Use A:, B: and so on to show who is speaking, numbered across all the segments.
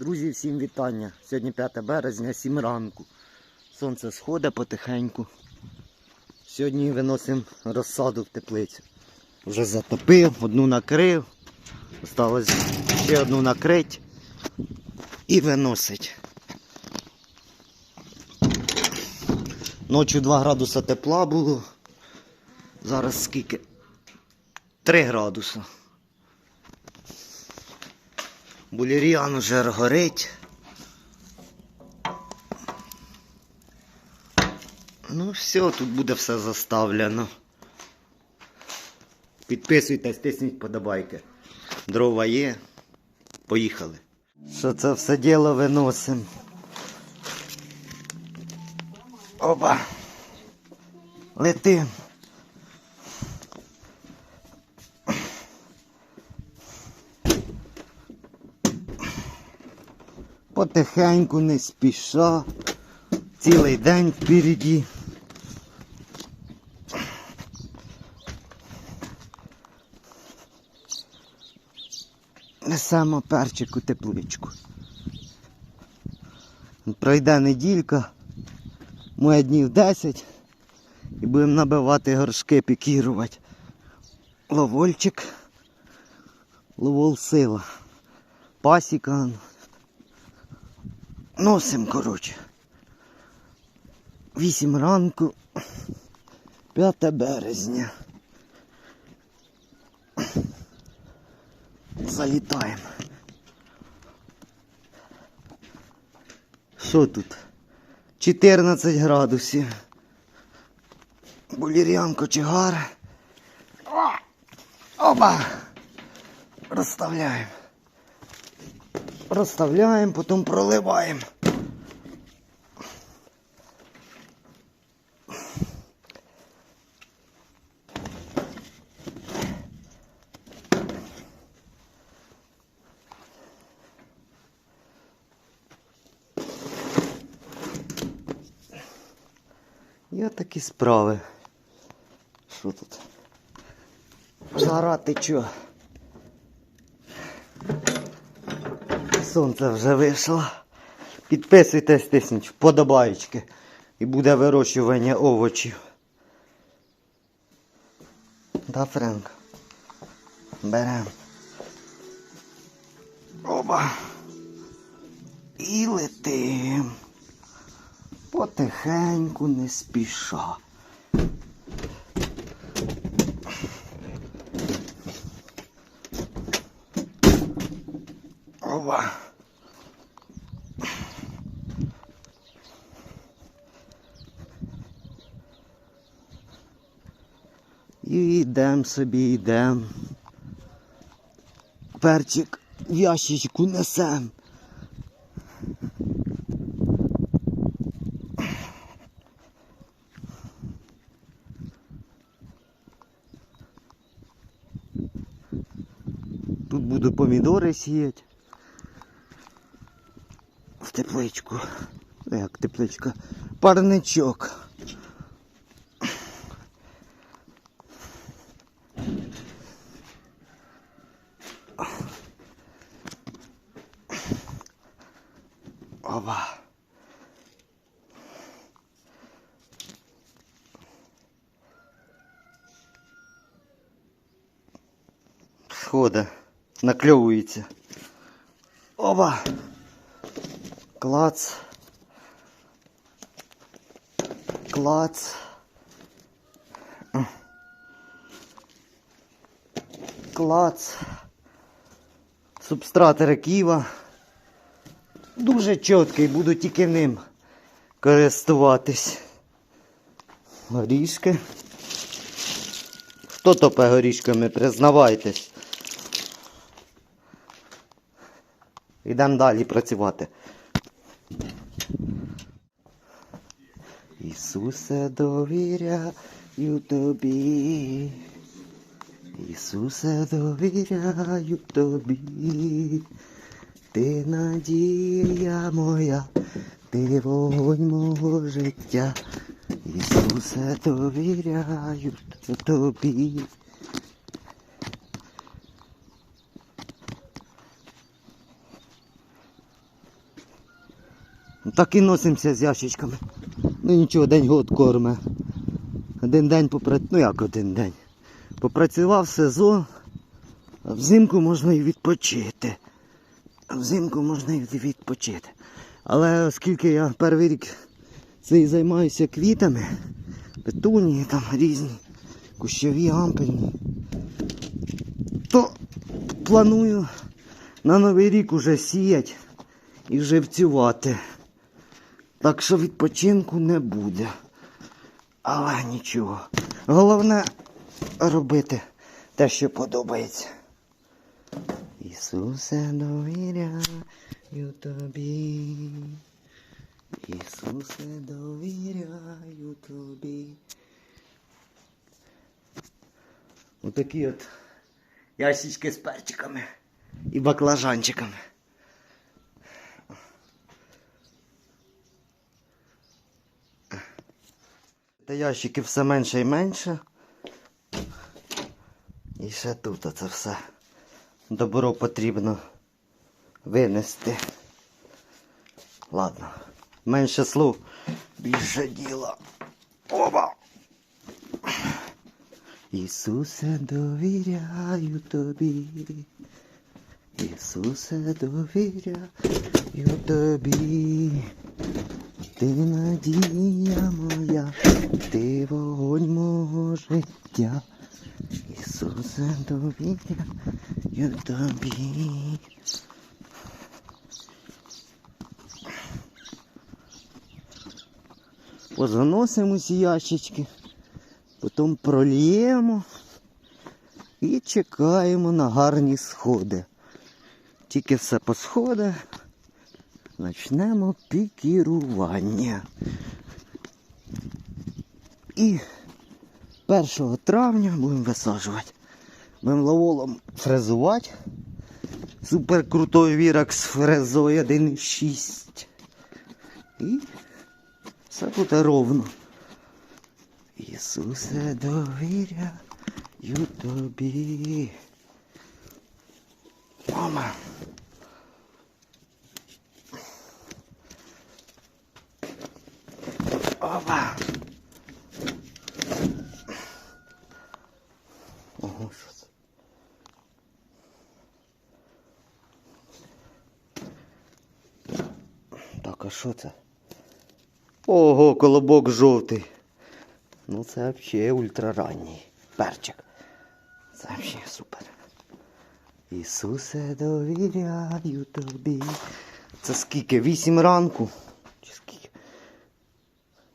A: Друзі, всім вітання. Сьогодні 5 березня, 7 ранку. Сонце сходить потихеньку. Сьогодні виносимо розсаду в теплицю. Вже затопив, одну накрив. Осталось ще одну накрить і виносить. Ночі 2 градуса тепла було. Зараз скільки? 3 градуса. Буліріан уже горить. Ну все, тут буде все заставлено. Підписуйтесь, тисніть подобайки. Дрова є. Поїхали. Що це все діло виносимо? Опа. Летим. Потихеньку, не спіша. Цілий день впереді. Несемо перчик у тепличку. Пройде неділька, моє днів 10 і будемо набивати горшки, пікірувати. Ловольчик, ловол сила. Пасіка. Носим, коротше. 8 ранку, 5 березня. Залітаємо. Що тут? 14 градусів. Булір'ян кочегар. О! Оба! Розставляємо. Розставляємо, потім проливаємо. Є такі справи. Що тут? Жара тече. Сонце вже вийшло. Підписуйтесь, тисніть вподобаєчки. І буде вирощування овочів. Да, Френк? Берем. Оба. І летим. Потихеньку, не спіша. Ова. І йдем собі, йдем. Перчик ящичку несем. Тут буду помідори сіяти. Тепличку. Як тепличка? Парничок. Оба. Схода. Накльовується. Оба. Клац. Клац. Клац. Субстрат реківа. Дуже чіткий, буду тільки ним користуватись. Горішки. Хто топе горішками, признавайтесь. Йдемо далі працювати. Ісусе, довіряю тобі. Ісусе, довіряю тобі. Ти надія моя, ти вогонь мого життя. Ісусе, довіряю тобі. Так і носимося з ящичками. Ну нічого, день год корме. Один день попрацював, ну як один день. Попрацював сезон, а взимку можна і відпочити. А взимку можна і відпочити. Але оскільки я перший рік цей займаюся квітами, петунії там різні, кущові, ампельні, то планую на новий рік уже сіять і живцювати. Так що відпочинку не буде. Але нічого. Головне робити те, що подобається. Ісусе, довіряю тобі. Ісусе, довіряю тобі. Отакі от ящички з перчиками і баклажанчиками. Та ящиків все менше і менше. І ще тут оце все. Добро потрібно винести. Ладно. Менше слов, більше діла. Оба! Ісусе, довіряю тобі. Ісусе, довіряю тобі. Ти надія моя, ти вогонь мого життя. Ісусе, довіряю тобі. Позаносимо ці ящички, потім прольємо і чекаємо на гарні сходи. Тільки все посходить, почнемо пікірування. І 1 травня будемо висаджувати. Будемо лаволом фрезувати. Супер крутой з фрезою 1,6. І все буде ровно. Ісусе, довіряю тобі. Це? Так, а що це? Ого, колобок жовтий. Ну це взагалі ультраранній перчик. Це взагалі супер. Ісусе, довіряю тобі. Це скільки? Вісім ранку? Чи скільки?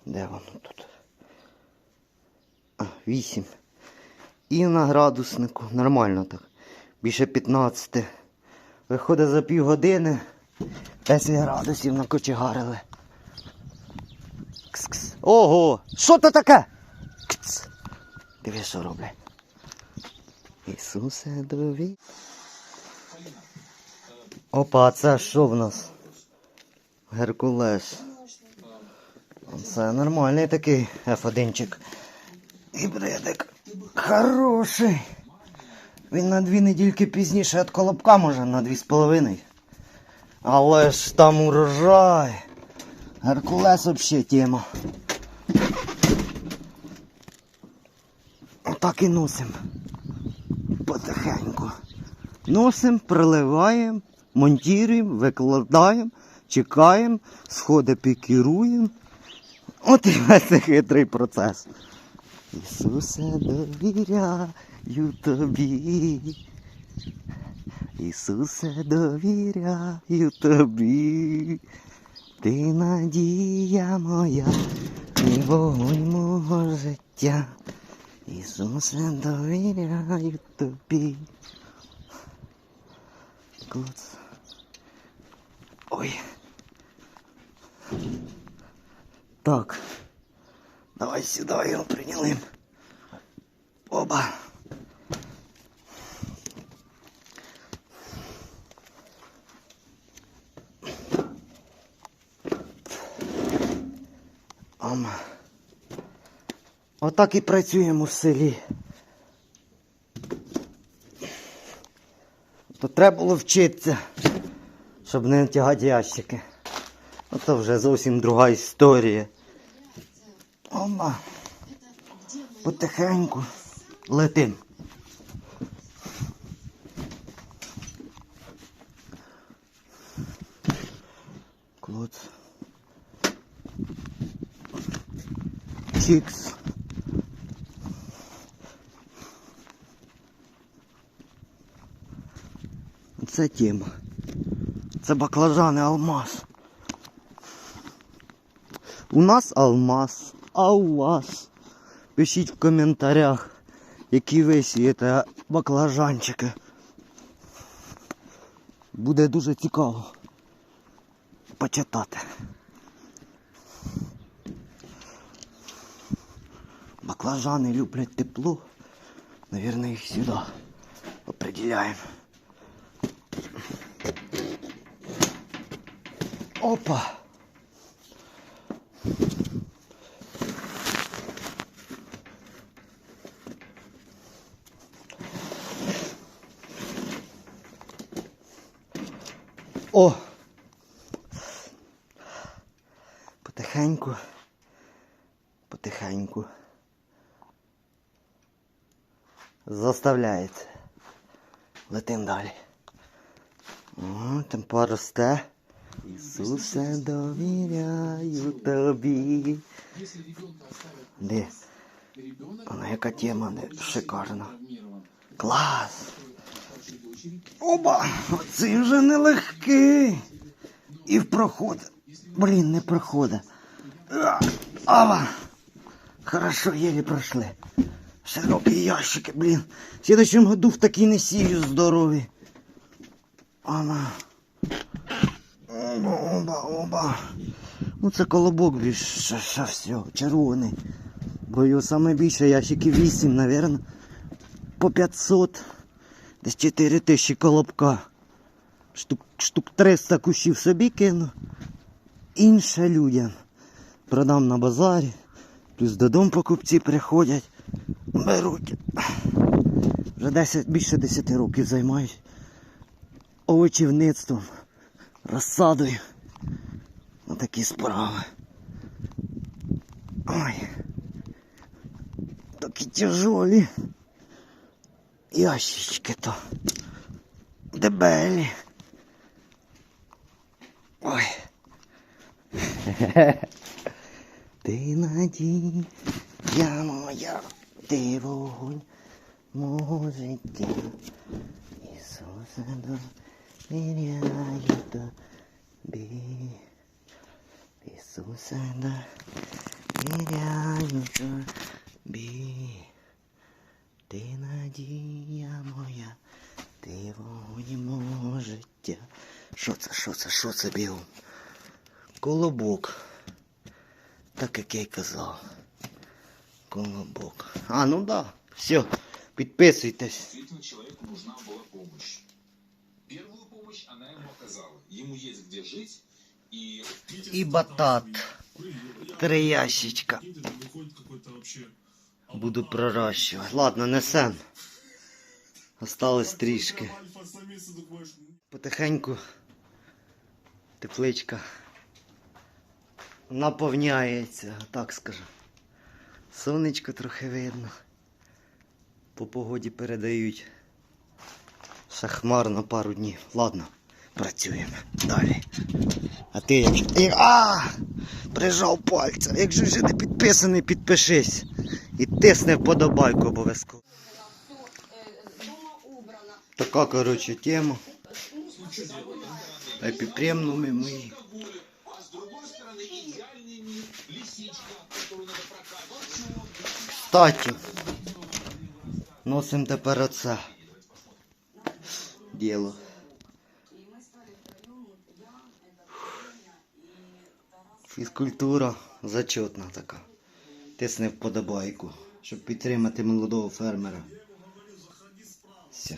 A: Де воно тут? А, вісім. І на градуснику. Нормально так. Більше 15. Виходить за півгодини. 10 градусів накочегарили. Кс-кс. Ого! Що то таке? Кс. Диви, що роблять. Ісусе дові. Опа, це що в нас? Геркулес. Це нормальний такий F1-чик. Гібридик. Хороший. Він на дві недільки пізніше від колобка може на дві з половиною. Але ж там урожай. Геркулес взагалі тема. Отак і носим. Потихеньку. Носим, приливаємо, монтуємо, викладаємо, чекаємо, сходи пікіруємо. От і весь цей хитрий процес. Ісусе, довіряю тобі. Ісусе, довіряю тобі. Ти надія моя, і вогонь мого життя. Ісусе, довіряю тобі. Клац. Ой. Так. Давай сюди його прийняли. Оба. Ама. Отак і працюємо в селі. То треба було вчитися, щоб не тягати ящики. Це вже зовсім друга історія. Ома. Потихеньку летим. Клоц. Чікс. Це тема. Це баклажани алмаз. У нас алмаз, а у вас? Пишіть в коментарях, які ви сієте баклажанчики. Буде дуже цікаво почитати. Баклажани люблять тепло. Наверное, їх сюди определяємо. Опа! О! Потихеньку. Потихеньку. Заставляється. Летим далі. О, темпа росте. Ісусе, довіряю тобі. Де? Вона яка тема шикарна. Клас! Оба! Оцей вже нелегкий. І в проход. Блін, не проходить. Ава! Хорошо, єлі пройшли. Широкі ящики, блін. В следующем году в такий не сію здорові. Ана. Оба, оба, оба. Ну це колобок більш ще, все, червоний. Бо його саме більше ящиків 8, навірно. По 500. Десь 4 тисячі колобка. Штук, штук 300 кущів собі кину. Інше людям. Продам на базарі. Плюс додому покупці приходять. Беруть. Вже 10, більше 10 років займаюсь овочівництвом, розсадою. На такі справи. Ой. Такі тяжолі. Ящички то. Дебелі. Ой. Ти надія моя, ти вогонь мого життя. Ісусе, довіряю тобі. Ісусе, довіряю тобі. Ти надія моя, ти вогонь мого життя. Що це, що це, що це бігом? Колобок. Так як я й казав. Колобок. А, ну да. Все, підписуйтесь.
B: Действительно, человеку нужна была помощь. Первую помощь она ему оказала. Ему есть где жить, и
A: І батат. Три ящичка. Буду пророщувати. Ладно, несем. Осталось трішки. Потихеньку тепличка наповняється, так скажу. Сонечко трохи видно. По погоді передають. Ще хмарно пару днів. Ладно, працюємо далі. А ти як. А! Прижав пальця. Якщо ще не підписаний, підпишись. І тисни вподобайку обов'язково. Така, коротше, тема. Та й ми мої. Кстати, носимо тепер оце. Діло. Фізкультура зачетна така. Тисни вподобайку, щоб підтримати молодого фермера. Все.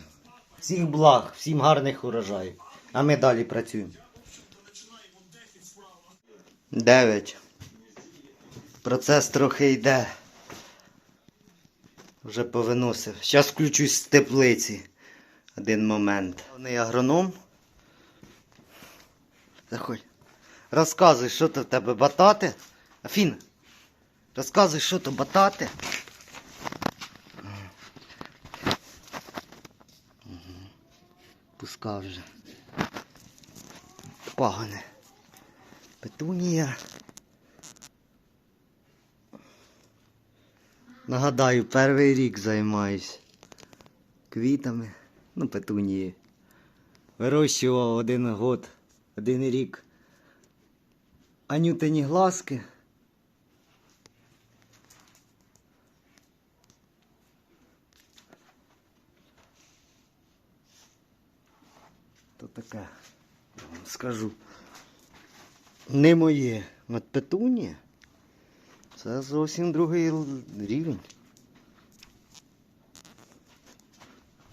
A: Всіх благ, всім гарних урожаїв. А ми далі працюємо. Дев'ять. Процес трохи йде. Вже повиносив. Зараз включусь з теплиці. Один момент. Головний агроном. Заходь. Розказуй, що то в тебе батати? Афіна, розказуй, що то батати? Пускав вже. Пагане. Петунія. Нагадаю, перший рік займаюсь квітами, ну, петунії. Вирощував один год, один рік. Анютині глазки. То я вам скажу. Не моє. От. Це зовсім другий рівень.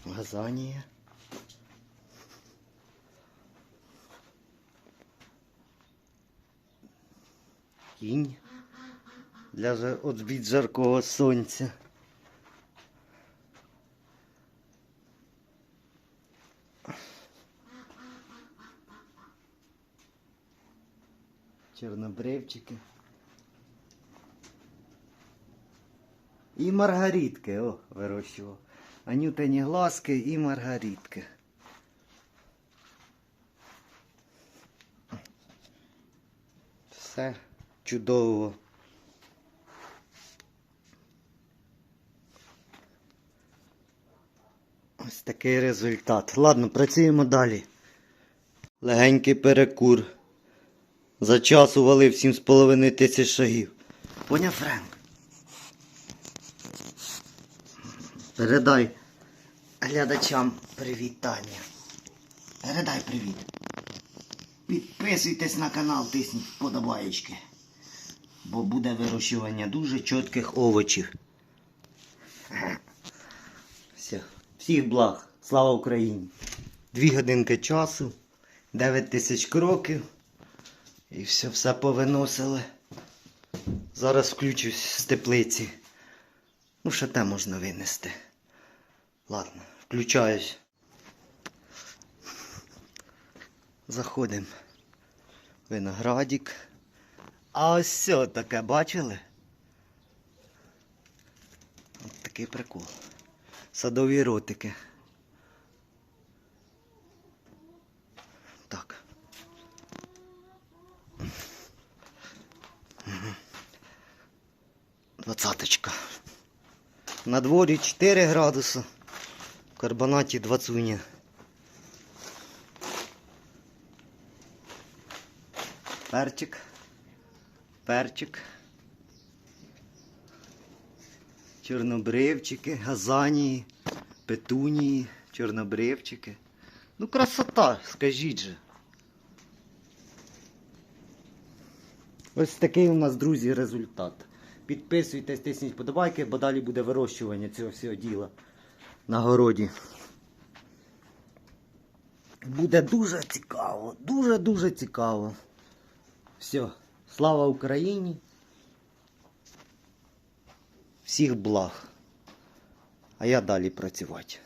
A: Газанія. Кінь. Для від жаркого сонця. Чорнобривчики. І маргаритки, о, вирощував. Анютині глазки і маргаритки. Все чудово. Ось такий результат. Ладно, працюємо далі. Легенький перекур. За час увалив 7,5 тисяч шагів. Поняв, Френк? Передай глядачам привітання. Передай привіт. Підписуйтесь на канал, тисніть вподобаєчки. Бо буде вирощування дуже чітких овочів. Все. Всіх благ. Слава Україні! Дві годинки часу, 9 тисяч кроків. І все, все повиносили. Зараз включусь з теплиці. Ну, ще те можна винести. Ладно, включаюсь. Заходимо. Виноградик. А ось все таке бачили? От такий прикол. Садові ротики. Так. Мгм. Двадцяточка. На дворі 4 градуси. В карбонаті 20. Перчик. Перчик. Чорнобривчики, газанії, петунії, чорнобривчики. Ну, красота, скажіть же. Ось такий у нас, друзі, результат. Підписуйтесь, тисніть подобайки, бо далі буде вирощування цього всього діла на городі. Буде дуже цікаво, дуже-дуже цікаво. Все, слава Україні. Всіх благ. А я далі працювати.